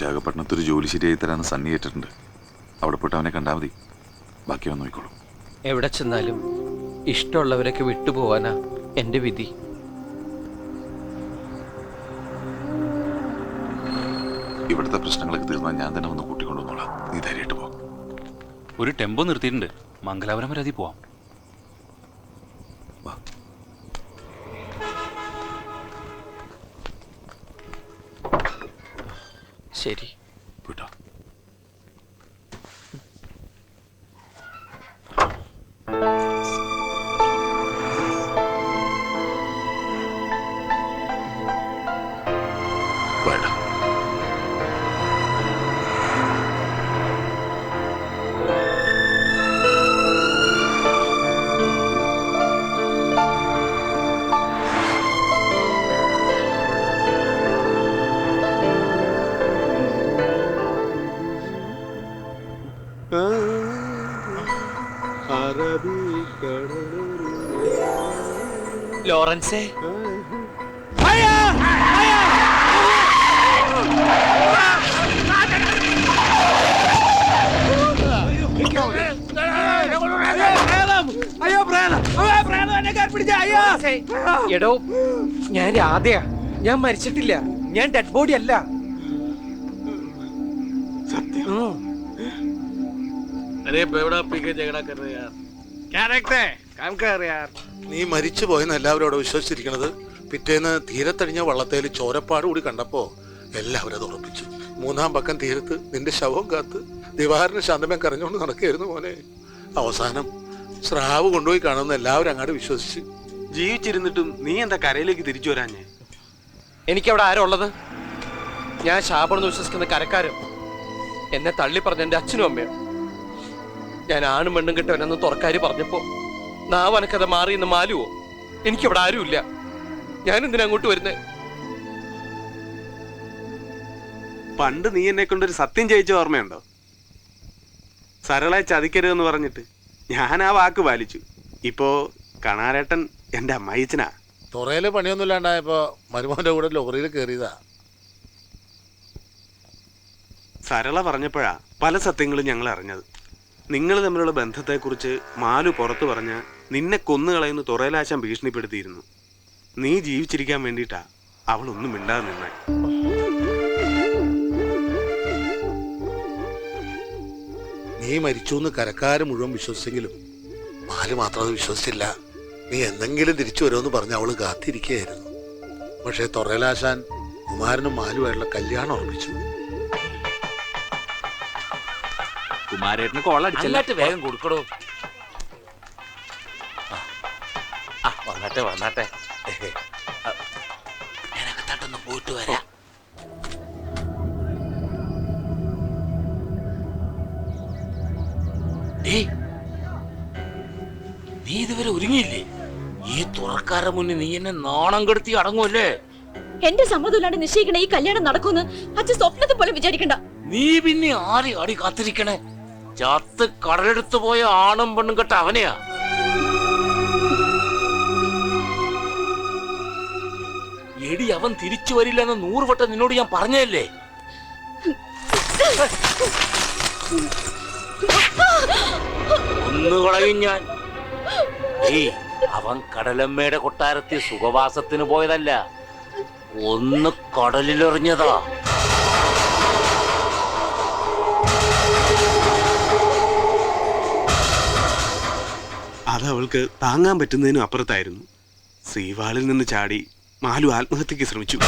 വിശാഖപട്ടണത്ത് ഒരു ജോലി ശരിയായി തരാന്ന് സണ്ണി ഏറ്റിട്ടുണ്ട് അവിടെ പോയിട്ട് അവനെ കണ്ടാൽ മതി. ബാക്കി അവൻ നോക്കിക്കോളും. എവിടെ ചെന്നാലും ഇഷ്ടമുള്ളവരൊക്കെ വിട്ടുപോവാനാ എന്റെ വിധി. ഇവിടുത്തെ പ്രശ്നങ്ങളൊക്കെ തീർന്നാൽ ഞാൻ തന്നെ വന്ന് കൂട്ടിക്കൊണ്ടുവന്നോളാം. നീ ധൈര്യമായിട്ട് പോ. ഒരു ടെമ്പോ നിർത്തിയിട്ടുണ്ട്. മംഗലാപുരം വരെ അതിൽ പോവാം. വാ. ശരി. പോയിട്ടോ ലോറൻസേ എടോ ഞാൻ രാധയാ ഞാൻ മരിച്ചിട്ടില്ല ഞാൻ ഡെഡ് ബോഡി അല്ല ഉം. अरे बेवड़ा पी के झगड़ा कर रहे यार क्या देखते हैं നീ മരിച്ചു പോയെന്ന് എല്ലാവരും അവിടെ വിശ്വസിച്ചിരിക്കണത്? പിറ്റേന്ന് തീരത്തടിഞ്ഞ വള്ളത്തേൽ ചോരപ്പാട് കൂടി കണ്ടപ്പോ എല്ലാവരും അത് ഉറപ്പിച്ചു. മൂന്നാം പക്കം തീരത്ത് നിന്റെ ശവം കാത്ത് ദിവാഹരന് ശാന്തമേ കരഞ്ഞുകൊണ്ട് നടക്കുകയായിരുന്നു മോനെ. അവസാനം സ്രാവ് കൊണ്ടുപോയി കാണുന്ന എല്ലാവരും അങ്ങോട്ട് വിശ്വസിച്ച്. ജീവിച്ചിരുന്നിട്ടും നീ എന്താ കരയിലേക്ക് തിരിച്ചു വരാഞ്ഞേ? എനിക്കവിടെ ആരുള്ളത് ഞാൻ ശാപമെന്ന് വിശ്വസിക്കുന്ന കരക്കാരും എന്നെ തള്ളി പറഞ്ഞ അച്ഛനും അമ്മയും. ഞാൻ ആണും പെണ്ണും കിട്ടവനെന്ന് തുറക്കാരി പറഞ്ഞപ്പോൾ നാവനക്കഥ മാറി എന്ന് മാലുവോ? എനിക്കവിടെ ആരുമില്ല. ഞാൻ എന്തിനാ അങ്ങോട്ട് വരുന്നേ? പണ്ട് നീ എന്നെ കൊണ്ടൊരു സത്യം ചെയ്യിച്ച ഓർമ്മയുണ്ടോ? സരളെ ചതിക്കരുതെന്ന് പറഞ്ഞിട്ട് ഞാൻ ആ വാക്ക് പാലിച്ചു. ഇപ്പോ കണാരേട്ടൻ എന്റെ അമ്മായിച്ചനാ. തുറയിൽ പണിയൊന്നും ഇല്ലാണ്ടായപ്പോ മരുമോന്റെ കൂടെ ലോറിയിൽ കയറിയതാ സരള പറഞ്ഞപ്പോഴാ പല സത്യങ്ങളും ഞങ്ങൾ അറിഞ്ഞത്. നിങ്ങൾ തമ്മിലുള്ള ബന്ധത്തെക്കുറിച്ച് മാലു പുറത്തു പറഞ്ഞ നിന്നെ കൊന്നുകളയുന്ന തുറയിലാശാൻ ഭീഷണിപ്പെടുത്തിയിരുന്നു. നീ ജീവിച്ചിരിക്കാൻ വേണ്ടിയിട്ടാ അവൾ ഒന്നും മിണ്ടാതെ നിന്നെ. നീ മരിച്ചു എന്ന് കരക്കാര് മുഴുവൻ വിശ്വസിച്ചെങ്കിലും മാൽ മാത്രം അത് വിശ്വസിച്ചില്ല. നീ എന്തെങ്കിലും തിരിച്ചു വരുമെന്ന് പറഞ്ഞ് അവൾ കാത്തിരിക്കുകയായിരുന്നു. പക്ഷേ തുറയിലാശാൻ കുമാരനും മാലുമായിട്ടുള്ള കല്യാണം ഉറപ്പിച്ചു. കുമാരേട്ടന് അങ്ങോട്ട് വേഗം കൊടുക്കടോ. ആ, വന്നാട്ടെ വന്നാട്ടെ. ഞാനകത്താട്ടൊന്ന് പോയിട്ട് വരാം. നീ ഇതുവരെ ഒരുങ്ങിയില്ലേ? ഈ തുറക്കാരുടെ മുന്നേ നീ എന്നെ നാണം കെടുത്തി അടങ്ങുമല്ലേ എന്റെ സമ്മതമില്ലാണ്ട് നിശ്ചയിക്കണ ഈ കല്യാണം നടക്കുമെന്ന് അച്ഛൻ സ്വപ്നത്തെ പോലെ വിചാരിക്കണ്ട. നീ പിന്നെ ആരെ ആടി കാത്തിരിക്കണേ? ചത്ത് കടലെടുത്തു പോയ ആണും പെണ്ണും കെട്ട അവനെയാ. എടി അവൻ തിരിച്ചു വരില്ല എന്ന് നൂറ് വട്ടം നിന്നോട് ഞാൻ പറഞ്ഞല്ലേ ഒന്ന് ഞാൻ. അവൻ കടലമ്മയുടെ കൊട്ടാരത്തിൽ സുഖവാസത്തിന് പോയതല്ല ഒന്ന് കടലിലെറിഞ്ഞതാ. അത് അവൾക്ക് താങ്ങാൻ പറ്റുന്നതിനും അപ്പുറത്തായിരുന്നു ശ്രീവാളിൽ നിന്ന് ചാടി മാലു ആത്മഹത്യക്ക് ശ്രമിച്ചു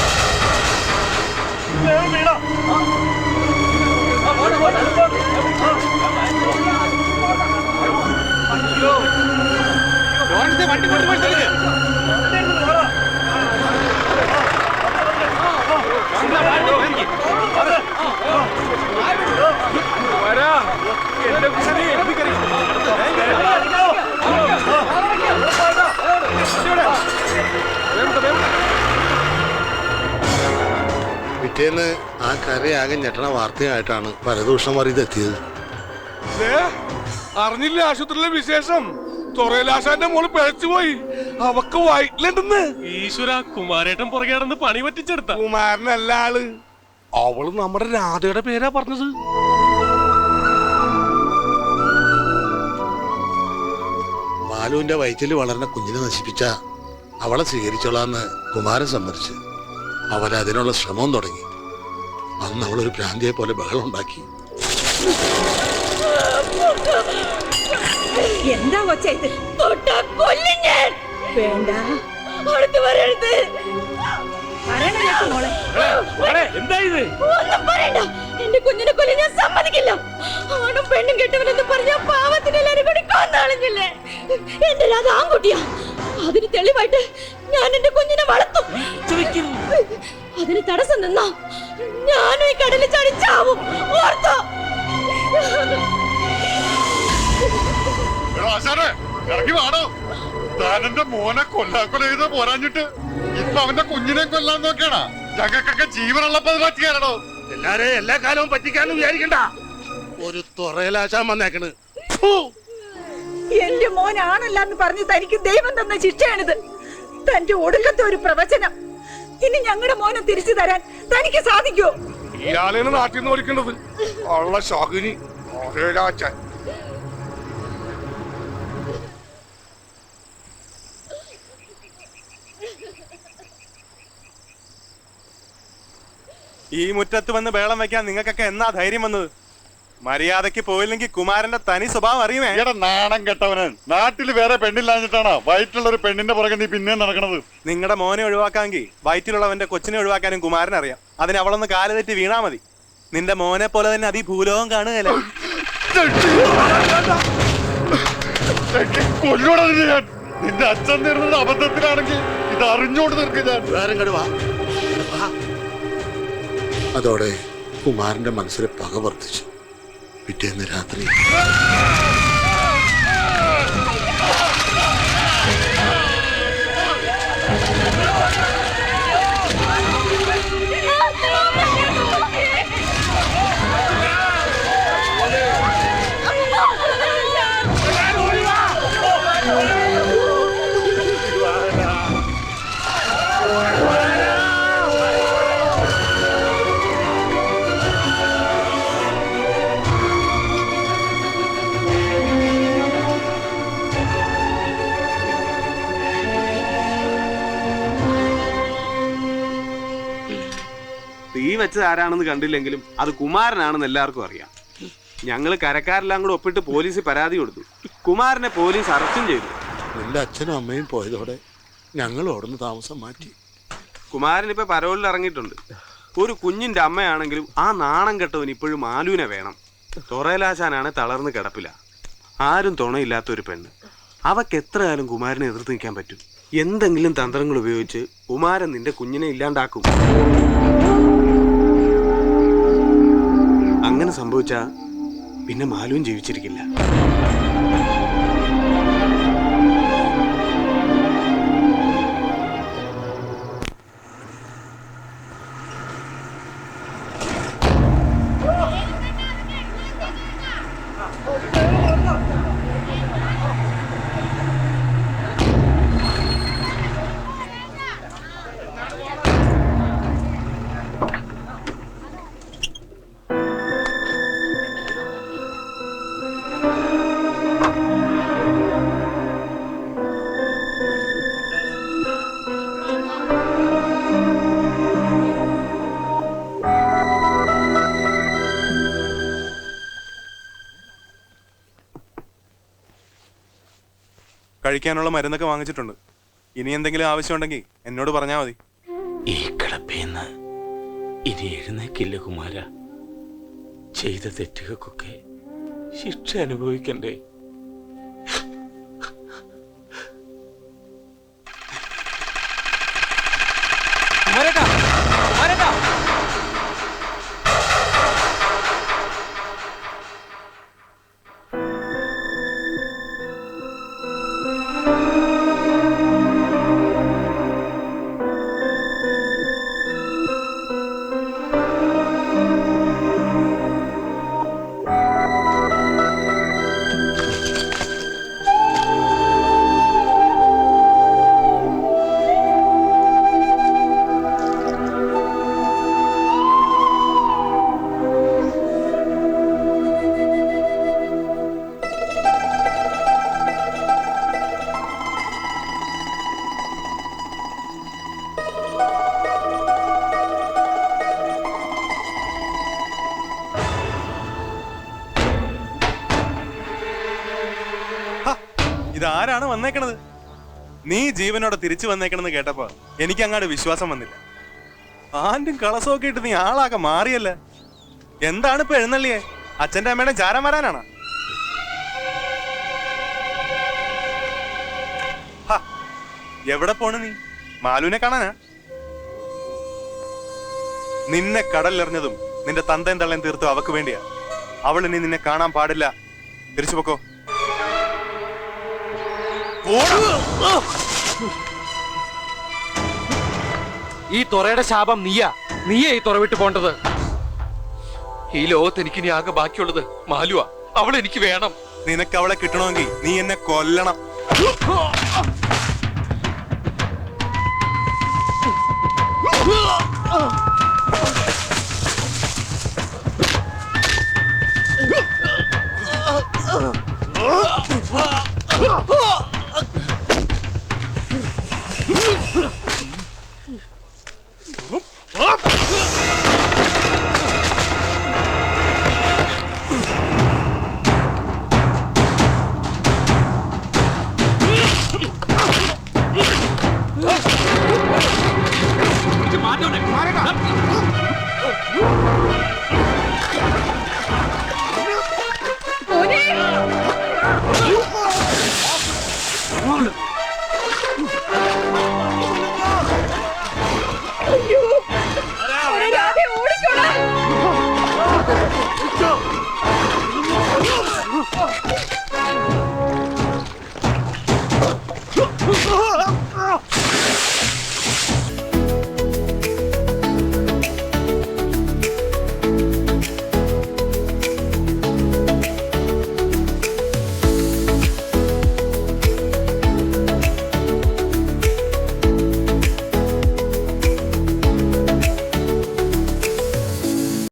പിറ്റേന്ന് ആ കരയാകെ ഞെട്ടണ വാർത്തയായിട്ടാണ് പരദൂഷണം ഇതെത്തിയത്. അറിഞ്ഞില്ല ആശുപത്രിയിലെ വിശേഷം? തുറയിലാശാന്റെ മോൾ പിഴച്ചുപോയി അവക്ക് വയറ്റിലുണ്ടെന്ന്. ഈശ്വര കുമാരേട്ടൻ പുറകെ നടന്ന് പണി പറ്റിച്ചെടുത്ത. കുമാരനല്ല ആൾ. അവൾ നമ്മുടെ രാധയുടെ പേരാ പറഞ്ഞത്. ബാലുവിന്റെ വയറ്റിൽ വളർന്ന കുഞ്ഞിനെ നശിപ്പിച്ച അവളെ സ്വീകരിച്ചോളാന്ന് കുമാരൻ സമ്മതിച്ച്. അവൻ അതിനുള്ള ശ്രമം തുടങ്ങി. അന്ന് അവളൊരു ഭ്രാന്തിയെ പോലെ ബഹളം ഉണ്ടാക്കി. എന്താ കൊച്ച ഇത്? കൊല്ലും ഞാൻ. വേണ്ട. അടുത്ത് എന്റെ കുഞ്ഞിനെ കൊല്ലം ഞാൻ സമ്മതിക്കില്ല. ആണും പെണ്ണും കെട്ടവനെന്ന് പറഞ്ഞ പാവത്തിന് എല്ലാരും കൂടി കൊന്നാളിഞ്ഞില്ലേ? എന്റെ രാധ ആൺകുട്ടിയാ. അതിന് തെളിവായിട്ട് ഞാൻ എന്റെ കുഞ്ഞിനെ വളർത്തും. അതിന് തടസ്സം നിന്നാ? ഞാനും ഈ കടലിൽ ചാടി ചാവും. ഓർത്തോ? ഇറങ്ങി വാടോ. താനെന്റെ മോനെ കൊല്ലാക്കൊല ചെയ്ത് പോരാഞ്ഞിട്ട് ഇപ്പൊ അവന്റെ കുഞ്ഞിനെ കൊല്ലാൻ നോക്കിയാണോ? ഞങ്ങൾക്കൊക്കെ ജീവനുള്ളപ്പോ അത് പറ്റിയാലോ എല്ലാരെ എല്ലാ കാലവും പറ്റിക്കാനും വിചാരിക്കണ്ട. ഒരു തുറയിലാശാൻ വന്നേക്കണ്. എന്റെ മോനാണല്ല എന്ന് പറഞ്ഞ് തനിക്ക് ദൈവം തന്ന ശിക്ഷയാണിത്. തന്റെ ഒടുക്കത്തെ ഒരു പ്രവചനം. ഇനി ഞങ്ങളുടെ മോനെ തിരിച്ചു തരാൻ തനിക്ക് സാധിക്കോ? ഇയാളെയാണ് നാട്ടിൽ നിന്ന് ഓടിക്കേണ്ടത്. ഉള്ള ശകുനി ഒരേരാച്ചൻ ഈ മുറ്റത്ത് വന്ന് ബേളം വെക്കാൻ നിങ്ങൾക്കൊക്കെ എന്നാ ധൈര്യം വന്നത്? മര്യാദയ്ക്ക് പോയില്ലെങ്കിൽ കുമാരന്റെ തനി സ്വഭാവം അറിയുമേ? എടാ നാണം കെട്ടവന്. നാട്ടിൽ വേറെ പെണ്ണില്ലാഞ്ഞിട്ടാണോ? വയറ്റിലുള്ള ഒരു പെണ്ണിന്റെ പുറകെ നീ പിന്നെ നടക്കണത്? നിങ്ങളുടെ മോനെ ഒഴിവാക്കാമെങ്കിൽ വയറ്റിലുള്ളവന്റെ കൊച്ചിനെ ഒഴിവാക്കാനും കുമാരൻ അറിയാം അതിന് അവളൊന്ന് കാൽ തെറ്റി വീണാ മതി. നിന്റെ മോനെ പോലെ തന്നെ അതി ഭൂലോകം കാണുകയല്ലേ നിന്നെ നിന്റെ അച്ഛൻ നേരിടുന്ന അബദ്ധത്തിലാണെങ്കിൽ ഇത് അറിഞ്ഞോണ്ട് നിൽക്കുക. അതോടെ കുമാരന്റെ മനസ്സിൽ പക വർദ്ധിച്ചു. പിറ്റേന്ന് രാത്രി. വെച്ചത് ആരാണെന്ന് കണ്ടില്ലെങ്കിലും അത് കുമാരനാണെന്ന് എല്ലാവർക്കും അറിയാം. ഞങ്ങൾ കരക്കാരെല്ലാം കൂടെ ഒപ്പിട്ട് പോലീസിൽ പരാതി കൊടുത്തു. കുമാരനെ പോലീസ് അറസ്റ്റും ചെയ്തു. എന്റെ അച്ഛനും അമ്മയും പോയതോടെ ഞങ്ങൾ ഓടുന്ന താമസം മാറ്റി. കുമാരൻ ഇപ്പൊ പരോളിൽ ഇറങ്ങിയിട്ടുണ്ട്. ഒരു കുഞ്ഞിന്റെ അമ്മയാണെങ്കിലും ആ നാണം കെട്ടവൻ ഇപ്പോഴും ആലുവിനെ വേണം. തൊറയിലാശാനാണ് തളർന്ന് കിടപ്പില്ല ആരും തുണയില്ലാത്ത ഒരു പെണ്ണ്. അവക്ക് എത്ര കാലം കുമാരനെ എതിർത്ത് നിൽക്കാൻ പറ്റും? എന്തെങ്കിലും തന്ത്രങ്ങൾ ഉപയോഗിച്ച് കുമാരൻ നിന്റെ കുഞ്ഞിനെ ഇല്ലാണ്ടാക്കും. അങ്ങനെ സംഭവിച്ച പിന്നെ മാലുവും ജീവിച്ചിരിക്കില്ല. കഴിക്കാനുള്ള മരുന്നൊക്കെ വാങ്ങിച്ചിട്ടുണ്ട്. ഇനി എന്തെങ്കിലും ആവശ്യമുണ്ടെങ്കിൽ എന്നോട് പറഞ്ഞാൽ മതി. ഈ കിടപ്പേന്ന് ഇനി എഴുന്നേക്കില്ല കുമാര? ചെയ്ത തെറ്റുകൾക്കൊക്കെ ശിക്ഷ അനുഭവിക്കണ്ടേ? ഇതാരാണ് വന്നേക്കണത്. നീ ജീവനോടെ തിരിച്ചു വന്നേക്കണെന്ന് കേട്ടപ്പോ എനിക്ക് അങ്ങോട്ട് വിശ്വാസം വന്നില്ല. ആന്റും കളസമൊക്കെ ഇട്ട് നീ ആളാകെ മാറിയല്ല? എന്താണ് ഇപ്പൊ എഴുന്നള്ളിയേ? അച്ഛന്റെ അമ്മയുടെ ചാരം വരാനാണ്? എവിടെ പോണ് നീ? മാലുവിനെ കാണാനാ? നിന്നെ കടലിലെറിഞ്ഞതും നിന്റെ തന്തയും തള്ളയും തീർത്തും അവക്ക് വേണ്ടിയാ. അവൾ ഇനി നിന്നെ കാണാൻ പാടില്ല. തിരിച്ചു പൊക്കോ. ഈ തുറയുടെ ശാപം നീയാ. നീയേ ഈ തുറ വിട്ട് പോണ്ടത്. ഈ ലോകത്ത് എനിക്ക് ഇനി ആകെ ബാക്കിയുള്ളത് മാലുവ. അവൾ എനിക്ക് വേണം. നിനക്ക് അവളെ കിട്ടണമെങ്കിൽ നീ എന്നെ കൊല്ലണം. Oh!